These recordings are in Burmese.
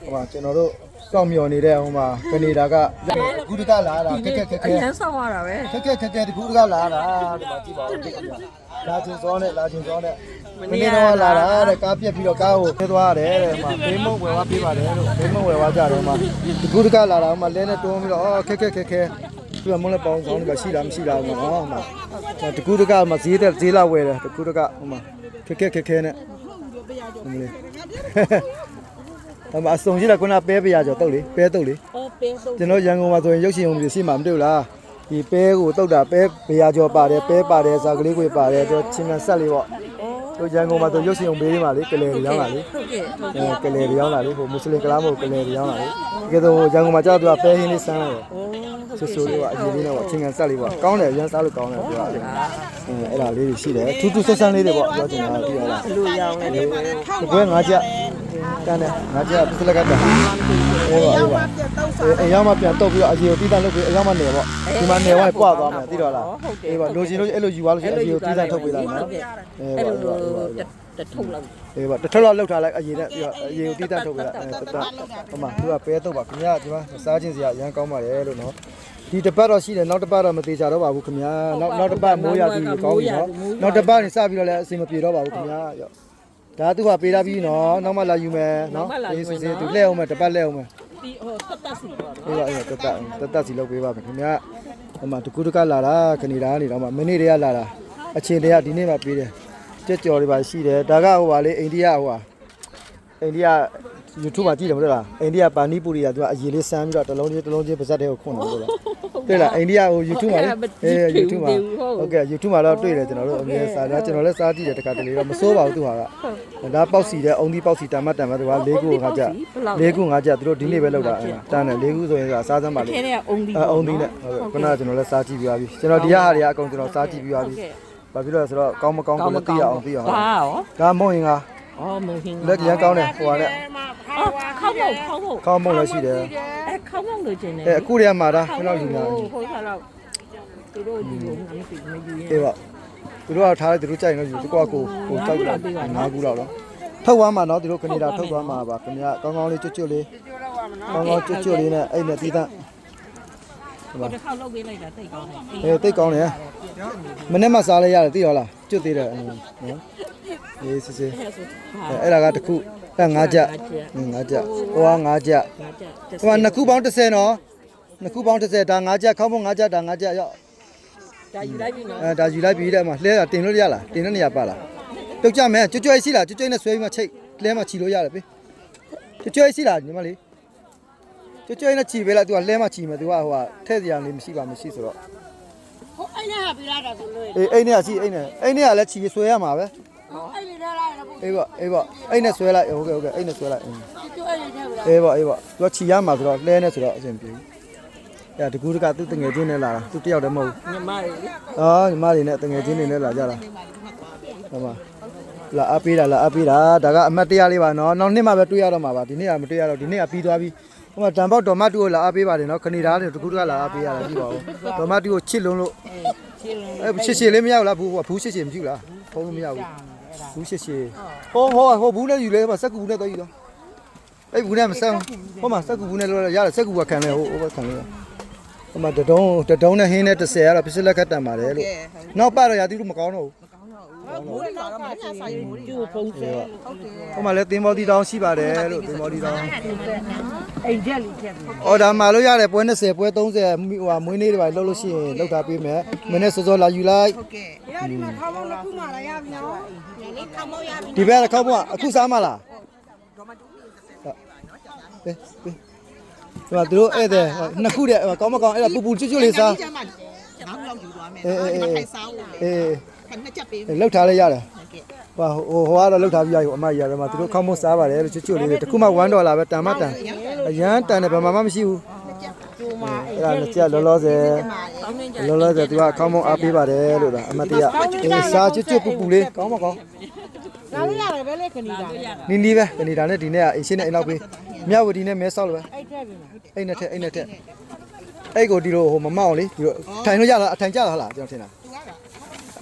ဟိုမှာကျွန်တော်တို့စောင့်မျှော်နေတဲ့ဟိုမှာကနေဒါကဂုဒကလာတာခက်ခက်ခက်အခက်ရန်ဆောင်ရတာပဲခက်ခက်ခက်ခက်ဒီဂုဒကလာတာဒီမှာကြည့်ပါဦးကြည့်ပါလာချင်းစောနဲ့လာချင်းစောနဲ့မနေ့တော့လာတာတဲ့ကားပြက်ပြီးတော့ကားကိုပြေးသွားရတယ်တဲ့ဟိုမှာဘေးမုံဝယ်သွားပြေးပါတယ်လို့ဘေးမုံဝယ်သွားကြတယ်ဟိုမှာဒီဂုဒကလာတာဟိုမှာလဲနဲ့တွန်းပြီးတော့အော်ခက်ခက်ခက်ခက်သူကမုန်းလည်းပေါင်းဆောင်တယ်ရှိလားမရှိလားဟိုမှာဟောမှာတကူတကမှာဈေးတဲ့ဈေးလာဝယ်တယ်တကူတကဟိုမှာခက်ခက်ခက်ခက်နဲ့ဟိုလေ အမအစုံရှိတာခုနပဲပြရကြောတုတ်လေပဲတုတ်လေအော်ပဲဆုံးကျွန်တော်ရန်ကုန်မှာဆိုရင်ရုပ်ရှင်ရုံတွေရှိမှမတွေ့ဘူးလားဒီပဲကိုတုတ်တာပဲဘရာကျော်ပါတယ်ပဲပါတယ်ဇာကလေးကိုပါတယ်ကျွန်တော်ချင်းကန်ဆက်လေးပေါ့ တို့ရန်ကုန်မှာဆိုရုပ်ရှင်ရုံဘေးလေးမှာလေကလေးတွေရောင်းလာလေဟုတ်ကဲ့ဟုတ်အဲကလေးတွေရောင်းလာလေဟိုမွတ်စလင်ကလားမဟုတ်ကလေးတွေရောင်းလာလေတကယ်တော့ရန်ကုန်မှာကျတော့သူကပဲဟင်းလေးစမ်းရတယ်ဆူဆူလေးကအရင်လေးတော့ချင်းကန်ဆက်လေးပေါ့ကောင်းတယ်ရမ်းစားလို့ကောင်းတယ်ပြောရတယ်အဲအဲ့ဒါလေးတွေရှိတယ်ထူးထူးဆန်းဆန်းလေးတွေပေါ့ပြောချင်တာပြရလားလူရောင်းနေတယ်ဒီကွဲငါးချက်တန်းတယ်ငါးချက်ပစ္စလကတ်တယ် အေးပါအေးပါအရောက်မှပြန်တော့ပြီးတော့အကြီးကိုတီးတန်းလုပ်ပြီးအရောက်မှနေပေါ့ဒီမှာနေဝိုင်းပွားသွားမယ်သိတော့လားအေးပါလိုချင်လို့အဲ့လိုယူသွားလို့ရှိရင်အကြီးကိုတီးတန်းထုတ်ပေးလိုက်နော်အေးအဲ့ပါလိုအေးပါတထုံလောက်အေးပါတစ်ထပ်လောက်လောက်ထားလိုက်အရင်နဲ့ပြီးတော့အရင်ကိုတီးတန်းထုတ်ပေးလိုက်အဲတတဟိုမှာသူကပဲတော့ပါခင်ဗျာဒီမှာစားချင်းစရာအရန်ကောင်းပါတယ်လို့နော်ဒီတစ်ပတ်တော့ရှိတယ်နောက်တစ်ပတ်တော့မသေးကြတော့ပါဘူးခင်ဗျာနောက်နောက်တစ်ပတ်မိုးရပြီကောင်းပြီနော်နောက်တစ်ပတ်နေစပြီးတော့လည်းအဆင်မပြေတော့ပါဘူးခင်ဗျာရော ဒါသူကပေးထားပြီးနော်နောက်မှလာယူမယ်နော်အေးစစ်စစ်သူလှည့်အောင်မယ်တစ်ပတ်လှည့်အောင်မယ်ဒီဟိုတတ်တတ်စီပေါ့အေးပါအေးပါတတ်တတ်တတ်တတ်စီလုပ်ပေးပါမယ်ခင်ဗျာဟိုမှာတကူတကလာတာကနေဒါကနေတော့မှမိနစ်တည်းကလာတာအချိန်တည်းကဒီနေ့မှပေးတယ်ကြက်ကြော်တွေပါရှိတယ်ဒါကဟိုပါလေအိန္ဒိယဟိုပါအိန္ဒိယ YouTube မှာကြည့်တယ်မဟုတ်လားအိန္ဒိယပါနီပူရီကသူကအရေးလေးစမ်းပြီးတော့တစ်လုံးချင်းတစ်လုံးချင်းပါဇက်တဲ့ကိုခွန်းတယ်လို့လားတွေ့လားအိန္ဒိယဟို YouTube မှာလေအေး YouTube မှာဟုတ်ကဲ့ YouTube မှာတော့တွေ့တယ်ကျွန်တော်တို့အမြဲစားတာကျွန်တော်လည်းစားကြည့်တယ်တခါတလေတော့မစိုးပါဘူးသူဟာကဒါပေါက်စီတဲ့အုံဒီပေါက်စီတမတ်တမတ်သူက၄ခုငါကြ၄ခုငါကြသူတို့ဒီနေ့ပဲလောက်တာတန်းတယ်၄ခုဆိုရင်အစားစမ်းပါလေခဲတဲ့အုံဒီအုံသီးနဲ့ဟုတ်ကဲ့ခုနကကျွန်တော်လည်းစားကြည့်ပြီးပါပြီကျွန်တော်ဒီရဟာတွေကအကုန်ကျွန်တော်စားကြည့်ပြီးပါပြီဘာဖြစ်လို့လဲဆိုတော့ကောင်းမကောင်းကိုလည်းသိရအောင်သိရအောင်ဒါရောဒါမုံရင်က အော်မဟင်းလက်ရန်ကောင်းတယ်ဟိုကလည်းအော်ခေါင်းမခေါင်းမကောင်းမုံလည်းရှိတယ်အဲခေါင်းမလို့ခြင်းနေအဲအခုတည်းကမှာဒါခဏလူနာဟိုခါတော့သူတို့ဒီလိုငါမသိမယူရင်အေးပါသူတို့ကထားလိုက်သူတို့ကြိုက်ရင်တော့ယူသူကကိုကိုတောက်တာငါးခုတော့တော့ထုတ်သွားမှာနော်သူတို့ကနေဒါထုတ်သွားမှာပါခင်ဗျာကောင်းကောင်းလေးကျွတ်ကျွတ်လေးကောင်းကောင်းကျွတ်ကျွတ်လေးနဲ့အဲ့နဲ့တီးတန်း ဟိုတစ်ခေါက်လုပ်ပေးလိုက်တာတိတ်ကောင်းတယ်အေးတိတ်ကောင်းတယ်မနေ့မှစားလဲရတယ်သိရောလားကျွတ်သေးတယ်နော်အေးစစ်စစ်အဲ့ဆိုဟာအဲ့ဒါကတစ်ခုအဲ့ငါးချက်ငါးချက်ဟိုကငါးချက်ငါကြဟိုကနှစ်ခုပေါင်း30နော်နှစ်ခုပေါင်း30ဒါငါးချက်ခေါင်းပေါင်းငါးချက်ဒါငါးချက်ရော့ဒါယူလိုက်ပြီနော်အဲဒါယူလိုက်ပြီးတဲ့မှာလှဲတာတင်လို့ရလားတင်တဲ့နေရာပါလားပြုတ်ကြမယ်ကြွကြွရှိလားကြွကြွနဲ့ဆွဲပြီးမှချိတ်လှဲမှာခြီလို့ရတယ်ပြီကြွကြွရှိလားညီမလေး ကြွကြွနဲ့ခြီပေးလိုက် तू ကလှဲမှာခြီမယ် तू ကဟိုကထဲ့စရာလေးမရှိပါမရှိဆိုတော့ ဟိုအဲ့နဲ့ဟာပြလာတာဆိုလို့ အေးအိမ်နဲ့ရှိအိမ်နဲ့အိမ်နဲ့ကလည်းခြီဆွဲရမှာပဲ ဟိုအဲ့လေးလာလာတော့ အေးပေါ့အေးပေါ့အိမ်နဲ့ဆွဲလိုက်ဟုတ်ကဲ့ဟုတ်ကဲ့အိမ်နဲ့ဆွဲလိုက် ကျွတ်အဲ့လေးထဲလာ အေးပေါ့အေးပေါ့ तू ကခြီရမှာဆိုတော့လှဲနဲ့ဆိုတော့အဆင်ပြေပြီအဲတကူတကသူတငယ်ချင်းနဲ့လာတာသူတယောက်တည်းမဟုတ်ဘူး ညီမလေးလေ အော်ညီမတွေနဲ့တငယ်ချင်းတွေနဲ့လာကြတာဟောမှာလာအပ်ပေးတာလာအပ်ပေးတာဒါကအမတ်တရားလေးပါနော်နောက်နှစ်မှပဲတွေ့ရတော့မှာပါဒီနေ့ကမတွေ့ရတော့ဒီနေ့ကပြီးသွားပြီ ဟိုမှာတန်ပေါက်တော်မတ်တူကိုလာအပ်ပေးပါတယ်နော်ခဏသားတွေတကူတကလာအပ်ပေးရတယ်ကြည့်ပါဦးတော်မတ်တူကိုချစ်လုံးလို့ရှင်းလုံးအဲချစ်ချစ်လေးမရဘူးလားဘူးဘူးချစ်ချစ်မကြည့်လားဖုံးလို့မရဘူးဘူးချစ်ချစ်ဟိုဟိုဟိုဘူးနဲ့ယူလဲဟိုစက်ကူနဲ့တော့ယူတော့အဲ့ဘူးနဲ့မဆက်ဟိုမှာစက်ကူဘူးနဲ့လို့ရတယ်စက်ကူကခံလဲဟိုဟိုကခံလဲဟိုမှာတတုံးတတုံးနဲ့ဟင်းနဲ့30ကတော့ပစ္စလက်ခတ်တန်ပါတယ်လို့နောက်ပါတော့ရာသီလို့မကောင်းတော့ဘူး မိုးလာတော့မှဆက်ဆိုင်မိုးကျိုးဖုံးစဲဟိုမှာလည်းတင်မော်တီတောင်ရှိပါတယ်လို့တင်မော်တီတောင်အိမ်ချက်လေးချက်ပြီအော်ဒါမှလို့ရတယ်ပွဲ20ပွဲ30ဟိုဟာမွေးနေ့တွေပါလှုပ်လို့ရှိရင်လှုပ်ထားပေးမယ်မနေ့စောစောလာယူလိုက်ရဒီမှာခေါင်းမောင်းတစ်ခုမှလာရပြီနော်ဒီနေ့ခေါင်းမောင်းရပြီဒီဘက်ကခောက်ဖို့အခုစားမလားပေးပေးဟိုသူတို့ဧည့်သည်နှစ်ခုတည်းကောင်းမကောင်းအဲ့ဒါပူပူကျွတ်ကျွတ်လေးစားကျမငါးလောက်ယူသွားမယ်အေးအေးအေးဒီမှာထိုင်စားဦးအေး ခဏချက်ပေးလှုပ်ထားလိုက်ရတယ်ဟိုဟိုဟိုကတော့လှုပ်ထားပြီးရပြီအမကြီးရတယ်မှာသူတို့ခောက်မို့စားပါတယ်လို့ကျွတ်ကျွတ်လေးတွေတခုမှ1ဒေါ်လာပဲတန်မတန်အရန်တန်တယ်ဘာမှမရှိဘူးကျိုးမအဲ့ဒါနဲ့ကြက်လောလောဆယ်ကောင်းနေကြလောလောဆယ်သူကခေါင်းမုံအားပေးပါတယ်လို့ဒါအမတ်တရအင်းစားကျွတ်ကျွတ်ပူပူလေးကောင်းမကောင်းလာလို့ရတယ်ပဲလေခဏီတာနီးနီးပဲကနေဒါနဲ့ဒီနေ့ကအင်းရှင်းနဲ့အိမ်လောက်ပေးမြဝတီနဲ့မဲဆောက်လို့ပဲအဲ့ထဲပြီနော်အိမ်နဲ့ထက်အိမ်နဲ့ထက်အဲ့ကိုဒီလိုဟိုမမောက်လေဒီလိုထိုင်လို့ရလားအထိုင်ကြလားလားကျွန်တော်ထင်တာသူကတော့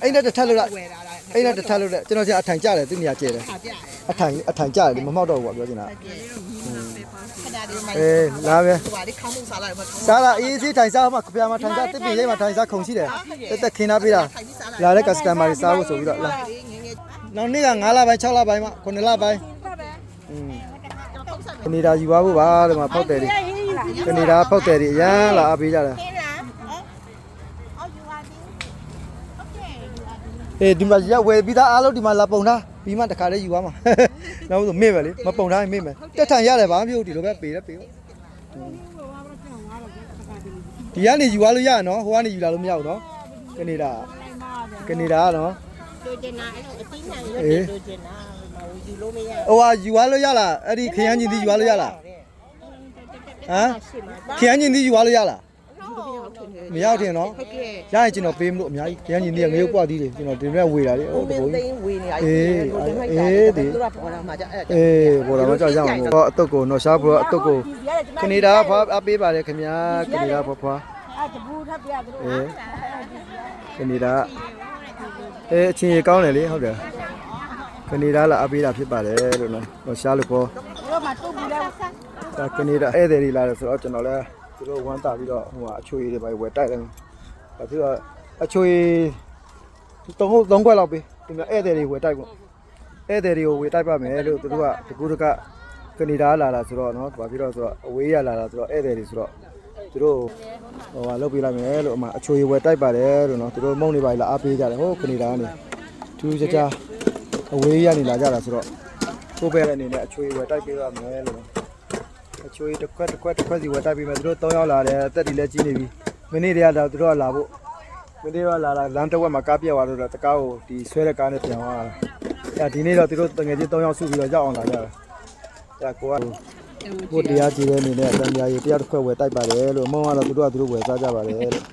အိမ်နဲ့တစ်ထက်လို့လားဝယ်တာလားအိမ်နဲ့တစ်ထက်လို့လေကျွန်တော်ကျအထိုင်ကြတယ်သူနေရာကျတယ်ဟာပြရတယ်အထိုင်အထိုင်ကြတယ်မမောက်တော့ဘူးပြောချင်တာကခဏလေးမှအေးလာပဲဟိုပါလေခေါင်းမုံစားလိုက်ပါခေါင်းစားလာအေးစီးထိုင်စားမှခပြမှာထိုင်စားတစ်ပင်လေးမှာထိုင်စားခုံရှိတယ်တက်တက်ခင်းထားပေးတာလာတဲ့ customer တွေစားဖို့ဆိုပြီးတော့လာငယ်ငယ်နောက်နေ့က9လပိုင်း6လပိုင်းမှ9လပိုင်းอืมကနေဒါယူပါဖို့ပါဒီမှာဖောက်တယ်တွေကနေဒါဖောက်တယ်တွေအရန်လာအားပေးကြတယ် ဟင်းလားအော်ယူပါသည် အေးဒီမှာရက်ဝယ်ပြီးသားအားလုံးဒီမှာလာပုံထားပြီးမှတခါလေးယူသွားမှာနောက်ဆိုမေ့ပဲလေမပုံထားရင်မေ့မယ်တက်ထန်ရတယ်ဘာမှမဖြစ်ဘူးဒီလိုပဲပေးတယ်ပေးဒီကနေယူသွားလို့ရရနော်ဟိုကနေယူလာလို့မရဘူးနော်ကနေဒါကနေဒါကနော်လိုချင်တာအဲ့လိုအသိဉာဏ်ရွက်တယ်လိုချင်တာဟိုယူလို့မရဟိုဟာယူသွားလို့ရလားအဲ့ဒီခရမ်းချင်းသီးယူသွားလို့ရလားဟမ်ခရမ်းချင်းသီးယူသွားလို့ရလား မရောက်တင်နော်ဟုတ်ကဲ့ရရင်ကျွန်တော်ပေးမလို့အများကြီးခရမ်းချင်းသီးကငရုတ်ပွားသီးတွေကျွန်တော်ဒီနေ့ဝေတာလေဟိုဦးမတဘုံင်းသိန်းဝေနေရအေးလိုချင်လိုက်အေးတာဒီသူကပေါ်လာမှာကြအဲ့အေးဘောလာမကြောက်ရအောင်ဟောအတုတ်ကိုနော်ရှားဖို့အတုတ်ကိုကနေဒါဖွာအပေးပါလေခင်ဗျာကနေဒါဖွာဖွာအဲ့တပူထပ်ပြသူတို့အေးကနေဒါအေးအချင်းကြီးကောင်းတယ်လေဟုတ်တယ်ကနေဒါလာအပေးတာဖြစ်ပါတယ်လို့နော်ဟောရှားလို့ခေါ်တို့မှတုတ်ပြီးလဲဒါကနေဒါဧည့်သည်တွေလာတယ်ဆိုတော့ကျွန်တော်လည်းသူ တို့ဝမ်းတာပြီးတော့ဟိုဟာအချွေတွေပဲဝယ်တိုက်တယ်။ဒါပြီးတော့အချွေသုံးဟုတ်သုံးခွက်လောက်ပေးဒီမှာဧည့်သည်တွေဝယ်တိုက်ပေါ့။ဧည့်သည်တွေကိုဝယ်တိုက်ပါမယ်လို့သူတို့ကတကူတကကနေဒါလာလာဆိုတော့နော်။ဒါပြီးတော့ဆိုတော့အဝေးရလာလာဆိုတော့ဧည့်သည်တွေဆိုတော့သူတို့ဟိုဟာလုပ်ပေးလိုက်မယ်လို့အမှအချွေဝယ်တိုက်ပါတယ်လို့နော်။သူတို့မုံနေပါလာအားပေးကြတယ်ဟိုကနေဒါကနေထူးခြားခြားအဝေးရနေလာကြတာဆိုတော့ကိုယ်ပဲအနေနဲ့အချွေဝယ်တိုက်ပေးရမယ်လို့ နော်အချိုးတစ်ခွက်တစ်ခွက်တစ်ခွက်စီဝယ်တိုက်ပြီးမယ်သူတို့၃ယောက်လာတယ်အသက်တွေလည်းကြီးနေပြီမိနစ်တည်းကတော့သူတို့ကလာဖို့မိနစ်ကလာလာလမ်းတစ်ဝက်မှာကားပြက်သွားတော့တကားကိုဒီဆွဲတဲ့ကားနဲ့ပြန်သွားတာအဲဒီနေ့တော့သူတို့တငယ်ချင်း၃ယောက်စုပြီးတော့ရောက်အောင်လာကြတယ်အဲကိုကဘုတရားကြည့်တဲ့အနေနဲ့အတန်များကြီးတရားတစ်ခွက်ဝယ်တိုက်ပါတယ်လို့မုံကတော့သူတို့ကသူတို့ဝယ်စားကြပါတယ်လို့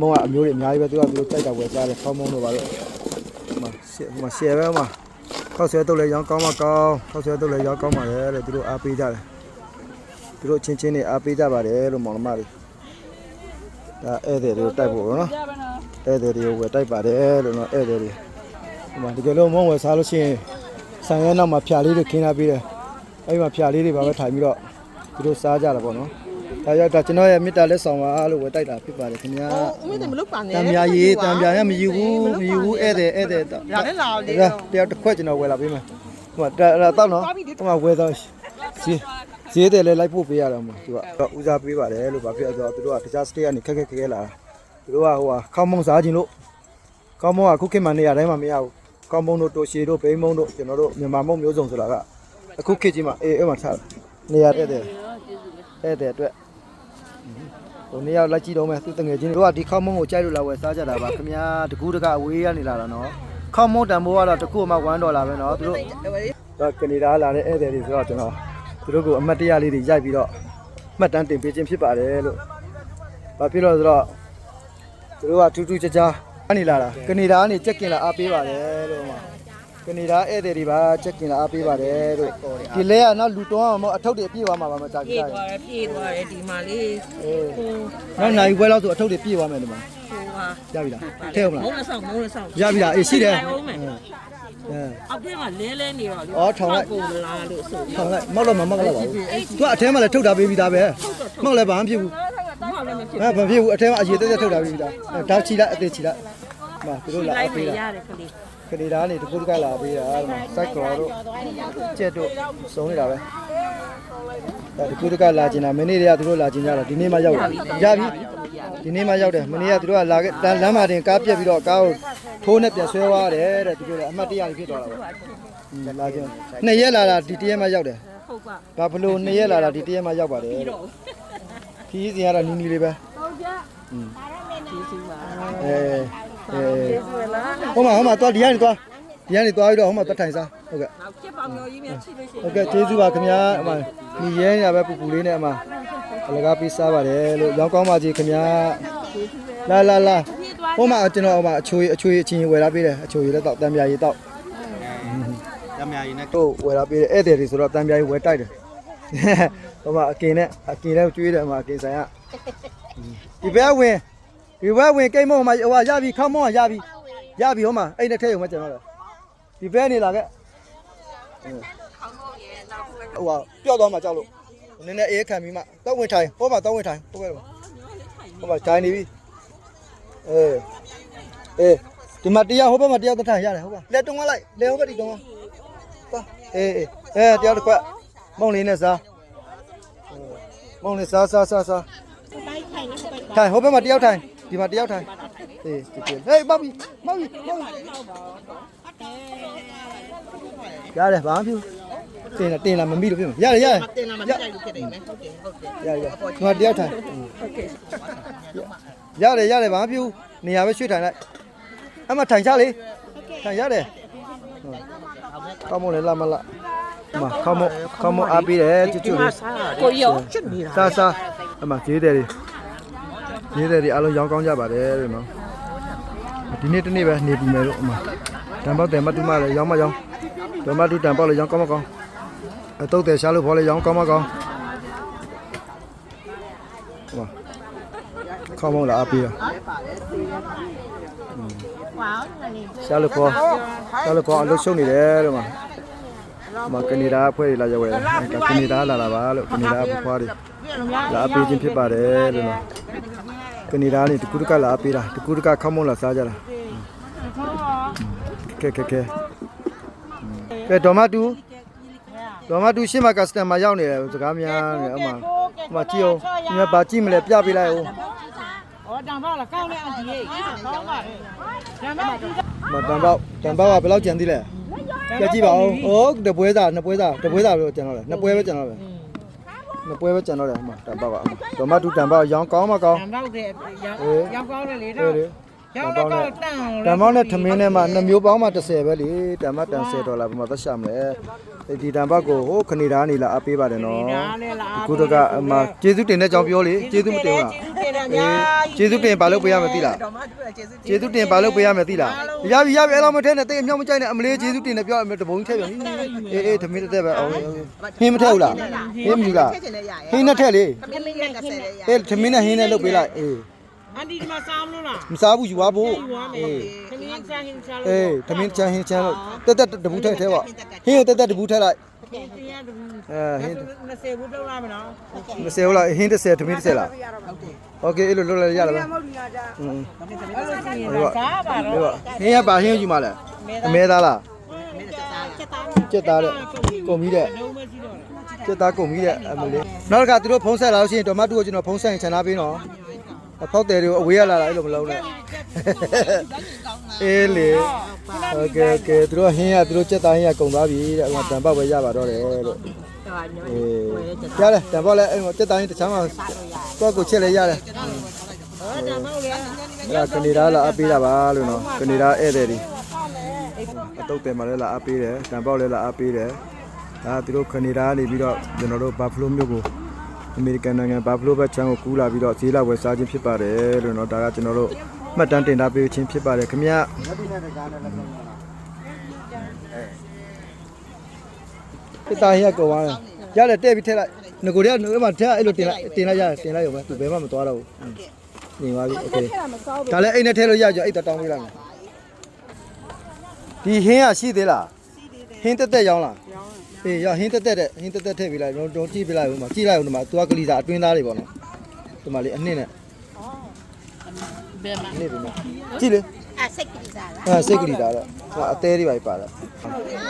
မုံကအမျိုးတွေအများကြီးပဲသူကသူတို့ကြိုက်တာဝယ်စားတယ်ဖောင်းမုံတို့ပါလို့ဟိုမှာရှယ်ဟိုမှာရှယ်ပဲမှာခောက်ဆွဲတုပ်လည်းရောင်းကောင်းမကောင်းခောက်ဆွဲတုပ်လည်းရောင်းကောင်းပါတယ်လို့သူတို့အားပေးကြတယ် သူတို့ချင်းချင်းတွေအားပေးကြပါတယ်လို့မောင်နှမတွေဒါဧည့်သည်တွေကိုတိုက်ဖို့ပေါ့နော်ကြပါနော်ဧည့်သည်တွေကိုဝယ်တိုက်ပါတယ်လို့နော်ဧည့်သည်တွေဒီမှာဒီကလေးမုံဝယ်စားလို့ရှိရင်ဆန်ရဲနောက်မှာဖြာလေးတွေခင်းထားပြီးတယ်အဲဒီမှာဖြာလေးတွေပါပဲထိုင်ပြီးတော့သူတို့စားကြတာပေါ့နော်ဒါကြောင့်ဒါကျွန်တော်ရဲ့မေတ္တာလက်ဆောင်ပါလို့ဝယ်တိုက်တာဖြစ်ပါတယ်ခင်ဗျာဦးမင်းသိန်းမလုပ်ပါနဲ့တံမြာရေးတံမြာရမယူဘူးမယူဘူးဧည့်သည်ဧည့်သည်တော့ဒါလည်းလာလေဒါတရားတစ်ခွက်ကျွန်တော်ဝယ်လာပေးမယ်ဟိုမှာဒါဒါတော့နော်ဟိုမှာဝယ်တော့စီ ဈေးတယ်လည်းလိုက်ဖို့ပေးရတော့မှာသူကတော့ဦးစားပေးပါတယ်လို့ဗာဖြစ်ဆိုတော့သူတို့ကတခြား state ကနေခက်ခက်ခဲခဲလာတာသူတို့ကဟိုဟာခေါင်းမုံစားခြင်းလို့ခေါင်းမုံကခုခေတ်မှနေရာတိုင်းမှာမရဘူးခေါင်းမုံတို့တိုရှီတို့ဘိန်းမုံတို့ကျွန်တော်တို့မြန်မာမုံမျိုးစုံဆိုတာကအခုခေတ်ကြီးမှာအေးအဲ့မှာထားနေရာတဲ့တဲ့တဲ့တဲ့အတွက်ဟိုနေရာလိုက်ကြည့်တော့မယ်သူတငယ်ချင်းတို့ကဒီခေါင်းမုံကိုကြိုက်လို့လာဝယ်စားကြတာပါခင်ဗျာတကူးတကအဝေးရနေလာတာနော်ခေါင်းမုံတန်ဖိုးကတော့တစ်ခုမှ1ဒေါ်လာပဲနော်သူတို့တော့ကနေဒါလာတဲ့ဧည့်သည်တွေဆိုတော့ကျွန်တော် သူတို့ကိုအမတ်တရလေးတွေရိုက်ပြီးတော့မှတ်တမ်းတင်ပေးခြင်းဖြစ်ပါတယ်လို့။ဘာဖြစ်လို့လဲဆိုတော့သူတို့ကထူးထူးခြားခြားအနေလာတာကနေဒါကနေချက်ကင်လာအားပေးပါတယ်လို့ဟိုမှာကနေဒါဧည့်သည်တွေပါချက်ကင်လာအားပေးပါတယ်လို့ဒီလဲကနောက်လူတွန်းအောင်မဟုတ်အထုပ်တွေအပြည့်သွားမှာပါမကြကြပြေးရသွားတယ်ပြေးသွားတယ်ဒီမှာလေးအေးဟိုနောက်နိုင်ဘွဲလောက်ဆိုအထုပ်တွေပြည့်သွားမယ်ဒီမှာဟို ဟာရပြီလားထဲအောင်မမုံလားလက်ဆောင်မုံလက်ဆောင်ရပြီလားအေးရှိတယ်ဟုတ်မယ်အဲအောက်ထဲမှာလဲလဲနေတော့လေအော်ထောင်လိုက်ကိုလာလို့ဆိုပြီးထောင်လိုက်မောက်တော့မမောက်တော့ပါဘူးသူကအထဲမှာလည်းထုတ်တာပေးပြီးသားပဲမောက်လည်းဘာမှမဖြစ်ဘူးတော့လည်းမဖြစ်အဲဘာဖြစ်ဘူးအထဲမှာအရေတက်တက်ထုတ်တာပြီးသားအဲတောက်ချီလိုက်အသေးချီလိုက်မသူတို့လာလိုက်အမပေးတာရတယ်ခလေးကနေဒါကနေတကူတကလာပေးတာဒီမှာစိုက်ကော်တို့ကျက်တို့စုံနေတာပဲအဲတကူတကလာကျင်တာမနေ့တည်းကသူတို့လာကျင်ကြတာဒီနေ့မှရောက်တယ်ရပြီ ဒီနေ့မှရောက်တယ်မနေ့ကသူတို့ကလာခဲ့လမ်းမှာတင်ကားပြက်ပြီးတော့ကားကိုထိုးနဲ့ပြန်ဆွဲသွားတယ်တဲ့သူတို့လည်းအမှတ်တရကြီးဖြစ်သွားတာပေါ့လာကျင်နှစ်ရက်လာတာဒီတရက်မှရောက်တယ်ဟုတ်ပါဘာဖလို့နှစ်ရက်လာတာဒီတရက်မှရောက်ပါတယ်ခီးစီကတော့နီးနီးလေးပဲကျေးဇူးပါအဲအဲကျေးဇူးလားဟိုမှာဟိုမှာသွားဒီကနေသွားဒီကနေသွားပြီးတော့ဟိုမှာတက်ထိုင်စားဟုတ်ကဲ့နောက်ချက်ပေါင်မျိုးကြီးများချိလို့ရှိဟုတ်ကဲ့ကျေးဇူးပါခင်ဗျာအမညီရဲရပဲပူပူလေးနဲ့အမ အလကားပေးစားပါတယ်လို့ရောင်းကောင်းပါကြီးခင်ဗျာလာလာလာဟိုမှာကျွန်တော်ဟိုမှာအချိုးအချိုးအချင်းဝယ်လာပေးတယ်အချိုးရည်လည်းတော့တံပြာရည်တော့ရမရည်နဲ့တို့ဝယ်လာပေးတယ်ဧည့်သည်တွေဆိုတော့တံပြာရည်ဝယ်တိုက်တယ်ဟိုမှာအကင်နဲ့အကင်နဲ့ကျွေးတယ်အမအကင်ဆိုင်ကဒီဘက်ဝင်ဒီဘက်ဝင်ကိတ်မုံမှာဟိုဟာရပြီခေါင်းမုံကရပြီရပြီဟိုမှာအဲ့နဲ့ထဲရုံမကျွန်တော်လည်းဒီဘက်နေလာခဲ့ဟိုဟာပျောက်သွားမှကြောက်လို့ နည်းနည်းအေးခံပြီးမှတောက်ဝင်ထိုင်ဟောမှာတောက်ဝင်ထိုင်ဟုတ်ကဲ့ဟောမှာထိုင်နေပြီအေးအေးဒီမှာတရားဟောဘက်မှာတရားတစ်ထိုင်ရတယ်ဟုတ်ပါလက်တုံးလိုက်လက်ဟောဘက်ဒီတုံးပါအေးအေးအဲတရားတစ်ခွက်မုံလေးနဲ့စားမုံလေးစားစားစားစားထိုင်ဟောဘက်မှာတရားထိုင်ဒီမှာတရားထိုင်အေးဒီပြေဟေးမောက်ပြီမောက်ပြီမောက်ပြီရတယ်ဘာမှမဖြစ် တင်လာတင်လာမမိလို့ဖြစ်မှာရတယ်ရတယ်တင်လာမှတိုက်လို့ဖြစ်တယ်မယ်ဟုတ်တယ်ဟုတ်တယ်ရရဒီမှာတရားထိုင်ရတယ်ရတယ်ဘာမှမဖြစ်ဘူးနေရာပဲရွှေ့ထိုင်လိုက်အမထိုင်ချလေထိုင်ရတယ်ကောင်းမလဲလာမလားအမကောင်းမကောင်းမအားပေးတယ်ချွတ်ချွတ်လေးကိုရောချစ်နေတာစားစားအမဈေးတယ်တွေဈေးတယ်တွေအားလုံးရောင်းကောင်းကြပါတယ်လို့နော်ဒီနေ့တနေ့ပဲနေပြီမယ်လို့အမတံပေါက်တယ်မတူမလည်းရောင်းမရောင်းဓမ္မတူတံပေါက်လည်းရောင်းကောင်းမကောင်းအ တုတ်တယ်ရှားလို့ဘောလည်းရောင်းကောင်းမကောင်းဟောခေါင်းမလားအပေးရရှားလို့ဘောရှားလို့ဘောအလုပ်ရှုံနေတယ်လို့မမကနေဒါအဖွဲ့တွေလာရောက်ရတယ်ကနေဒါလာလာပါလို့ကနေဒါဖွားတွေလာအပေးခြင်းဖြစ်ပါတယ်လို့နော်ကနေဒါနေတကူတကလာအပေးတာတကူတကခေါင်းမုံလာစားကြတာကဲကဲကဲကဲဒေါ်မတူ ဒေါ်မတူရှေ့မှာကစတမာရောက်နေတယ်စကားများနေအမအမကြည့်အောင်ဒီမှာဗာကြည့်မလဲပြပေးလိုက်အောင်ဩတန်ပါလားကောင်းတဲ့အန်တီရေးကောင်းပါလေတန်ပါဒီမတန်ပေါက်တန်ပေါက်ကဘယ်လောက်ကြံသေးလဲကြည့်ကြည့်ပါဦးဟိုတပွဲသားနှစ်ပွဲသားတပွဲသားပဲကြံတော့တယ်နှစ်ပွဲပဲကြံတော့တယ်နှစ်ပွဲပဲကြံတော့တယ်အမတန်ပေါက်ကအမဒေါ်မတူတန်ပေါက်ရောင်းကောင်းမကောင်းတန်ပါတဲ့ရောက်ရောက်ကောင်းတယ်လေ ဟဲ့တော့လေရောက်တော့တန်တန်ပေါင်းနဲ့ထမင်းနဲ့မှ2မျိုးပေါင်းမှ30ပဲလေတန်မတန်10ဒေါ်လာဘာမှသက်ရှာမလဲဒီတန်ပေါက်ကိုဟိုခဏီသားနေလာအပေးပါတယ်နော်ဒါလည်းလားခုတော့ကအမကျေးဇူးတင်တဲ့ကြောင်းပြောလေကျေးဇူးမတင်ဘူးလားကျေးဇူးတင်တယ်များကျေးဇူးတင်ဘာလို့ပေးရမသိလားတော်မတူကျေးဇူးကျေးဇူးတင်ဘာလို့ပေးရမသိလားရပြီရပြီအဲ့လိုမထဲနဲ့တိတ်အမြောက်မကြိုက်နဲ့အမလေးကျေးဇူးတင်တယ်ပြောတပုံကြီးထည့်ပြန်အေးအေးထမင်းတက်ပဲအောင်ဟင်းမထည့်ဘူးလားဟင်းမယူလားထည့်ချင်လည်းရရဟင်းနဲ့ထည့်လေခမင်းမင်းနဲ့ကဆယ်လည်းရအေးထမင်းနဲ့ဟင်းနဲ့လုပ်ပေးလိုက်အေး အန်တီဒီမှာစားမလို့လား မစားဘူးယူပါဖို့ ယူရမယ် အေး ခင်းင်းစားဟင်းစားလို့ အေးသမင်းချမ်းဟင်းချမ်းလို့တက်တက်တဘူးထည့်ထဲပါဟင်းကိုတက်တက်တဘူးထည့်လိုက် တရားတူ အဲဟင်း 20ဘူးတော့လာမနော် မစဲဟုတ်လားဟင်းတစ်ဆယ်သမင်းတစ်ဆယ်လားโอเคအဲ့လိုလွတ်လိုက်ရလားอืม အဲ့လိုစားပါ ဒီ တော့ ပါဟင်းရပါဟင်းယူမလဲအမဲသားလား မင်းတက်စားချက်သား ကြက်သားတဲ့ကုန်ပြီးတဲ့ လုံးမရှိတော့ ကြက်သားကုန်ပြီးတဲ့အမလေးနောက်တစ်ခါသူတို့ဖုံးဆက်လာလို့ရှိရင်ဒေါ်မတူကိုကျွန်တော်ဖုံးဆက်ရင်ခြံထားပေးနော် အဖောက်တယ်တွေကိုအဝေးရလာတာအဲ့လိုမလုပ်နဲ့အေးလေโอเคโอเคသူတို့ဟင်းရသူတို့ကြက်သားဟင်းရကုန်သွားပြီတဲ့ဟိုတန်ပေါက်ပဲရပါတော့တယ်လို့အေးရတယ်တန်ပေါက်လည်းအဲ့ဟိုကြက်သားဟင်းတစ်ချမ်းမှကိုယ့်ကိုချက်လဲရတယ် ဟောဒါမောက်လေ အဲ့ဒါကနေဒါလာအပ်ပေးတာပါလို့နော်ကနေဒါဧည့်သည်တွေအတုတ်တယ်မှာလည်းလာအပ်ပေးတယ်တန်ပေါက်လည်းလာအပ်ပေးတယ်ဒါသူတို့ကနေဒါကနေပြီးတော့ကျွန်တော်တို့ဘာဖလိုမျိုးကို အမေရိကန်နိုင်ငံဘာဖလိုဘက်ချမ်းကိုကူးလာပြီးတော့ဈေးလာဝယ်စားခြင်းဖြစ်ပါတယ်လို့နော်ဒါကကျွန်တော်တို့မှတ်တမ်းတင်ထားပေးခြင်းဖြစ်ပါတယ်ခင်ဗျာပြတာရကောပါလားရတယ်တဲ့ပြီးထက်လိုက်ငကိုတွေကငကိုမှာထက်အဲ့လိုတင်လိုက်တင်လိုက်ရတယ်တင်လိုက်ရုံပဲသူဘယ်မှမသွားတော့ဘူးနေပါပြီโอเคဒါလည်းအိမ်နဲ့ထည့်လို့ရကြအိတ်တောင်းပေးလိုက်မယ်ဒီဟင်းရရှိသေးလားဟင်းတက်တက်ရောင်းလား အေးရဟင်းတက်တက်တဲ့ဟင်းတက်တက်ထည့်ပေးလိုက်တော့တော့ကြည့်ပေးလိုက်ဦးမှာကြည့်လိုက်ဦးဒီမှာသူကကလေးစားအတွင်းသားတွေပေါ့နော်ဒီမှာလေးအနှစ်နဲ့ ဘယ်မှာ အနှစ်တွေနဲ့ကြည့်လေ အစိတ်ကလေးစားလား အဲစိတ်ကလေးသားတော့ဟိုအသေးတွေပါပါလား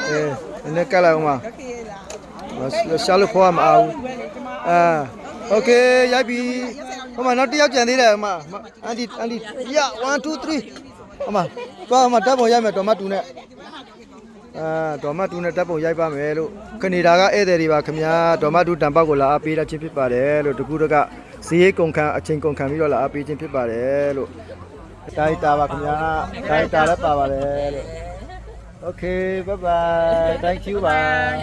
အေးနည်းနည်းကတ်လိုက်ဦးမှာရှာလို့ခေါ်မအောင်အာโอเคရိုက်ပြီဟိုမှာနောက်တစ်ယောက်ကြံသေးတယ်ဟိုမှာအန်တီအန်တီရ1 2 3ဟိုမှာသွားဟိုမှာတပ်ပုံရိုက်မယ်တော်မတူနဲ့ အာတော်မတူနဲ့တပ်ပုံရိုက်ပါမယ်လို့ကနေဒါကဧည့်သည်တွေပါခင်ဗျာတော်မတူတံပေါက်ကိုလာအားပေးတာချင်းဖြစ်ပါတယ်လို့တကူတကဈေးကုန်ခံအချိန်ကုန်ခံပြီးတော့လာအားပေးခြင်းဖြစ်ပါတယ်လို့တိုင်းတာပါခင်ဗျာတိုင်းတာလည်းပါပါတယ်လို့ Okay bye bye thank you bye